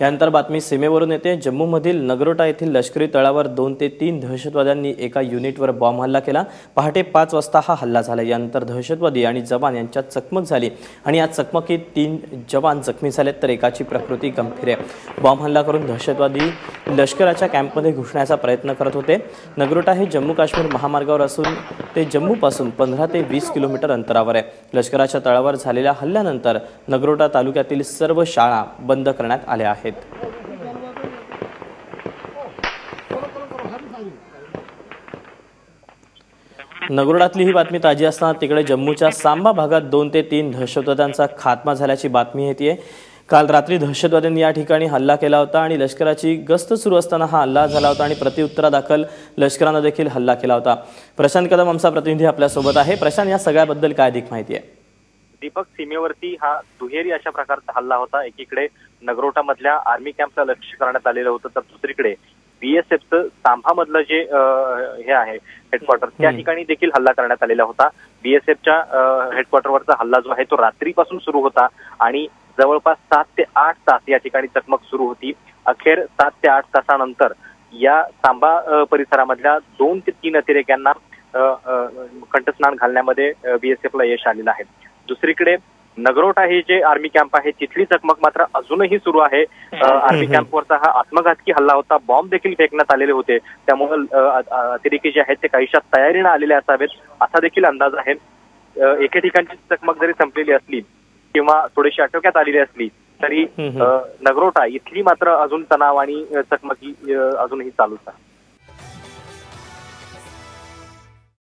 यानंतर बातमी सीमेवरून येते. जम्मूमधील नगरोटा येथील लष्करी तळावर दोन ते तीन दहशतवाद्यांनी एका युनिटवर बॉम्ब हल्ला केला. पहाटे पाच वाजता हा हल्ला झाला. यानंतर दहशतवादी आणि जवान यांच्यात चकमक झाली आणि या चकमकीत तीन जवान जखमी झालेत तर एकाची प्रकृती गंभीर आहे. बॉम्ब हल्ला करून दहशतवादी लष्कराच्या कॅम्पमध्ये घुसण्याचा प्रयत्न करत होते. नगरोटा हे जम्मू काश्मीर महामार्गावर असून ते जम्मूपासून पंधरा ते वीस किलोमीटर अंतरावर आहे. लष्कराच्या तळावर झालेल्या हल्ल्यानंतर नगरोटा तालुक्यातील सर्व शाळा बंद करण्यात आल्या आहेत. नगरोडातली ही बातमी ताजी असताना तिकडे जम्मूच्या सांबा भागात दोन ते तीन दहशतवाद्यांचा खात्मा झाल्याची बातमी येते काल रात्री दहशतवाद्यांनी या ठिकाणी हल्ला केला होता आणि लष्कराची गस्त सुरू असताना हा हल्ला झाला होता आणि प्रत्युत्तरादाखल लष्करानं देखील हल्ला केला होता. प्रशांत कदम आमचा प्रतिनिधी आपल्यासोबत आहे. प्रशांत या सगळ्याबद्दल काय अधिक माहिती आहे? दीपक सीमेवरती हा दुहेरी अशा प्रकारचा हल्ला होता. एकीकडे नगरोटा मधल्या आर्मी कॅम्पला लक्ष करण्यात आलेलं होतं तर दुसरीकडे बीएसएफचं सांभा मधलं जे हे आहे हेडक्वार्टर त्या ठिकाणी देखील हल्ला करण्यात आलेला होता. बीएसएफच्या हेडक्वार्टरवरचा हल्ला जो आहे तो रात्रीपासून सुरू होता आणि जवळपास सात ते आठ तास या ठिकाणी चकमक सुरू होती. अखेर सात ते आठ तासानंतर या सांबा परिसरामधल्या दोन ते तीन अतिरेक्यांना कंठस्नान घालण्यामध्ये बीएसएफला यश आलेलं आहे. दुसरीकडे नगरोटा हे जे आर्मी कॅम्प आहे तिथली चकमक मात्र अजूनही सुरू आहे. आर्मी कॅम्पवरचा हा आत्मघातकी हल्ला होता. बॉम्ब देखील फेकण्यात आलेले होते. त्यामुळे अतिरेकी जे आहेत ते काहीशा तयारीनं आलेले असावेत. असा देखील अंदाज आहे. एके ठिकाणची चकमक जरी संपलेली असली किंवा थोडीशी आटोक्यात आलेली असली तरी नगरोटा इथली मात्र अजून तणाव आणि चकमकी अजूनही चालूच आहे.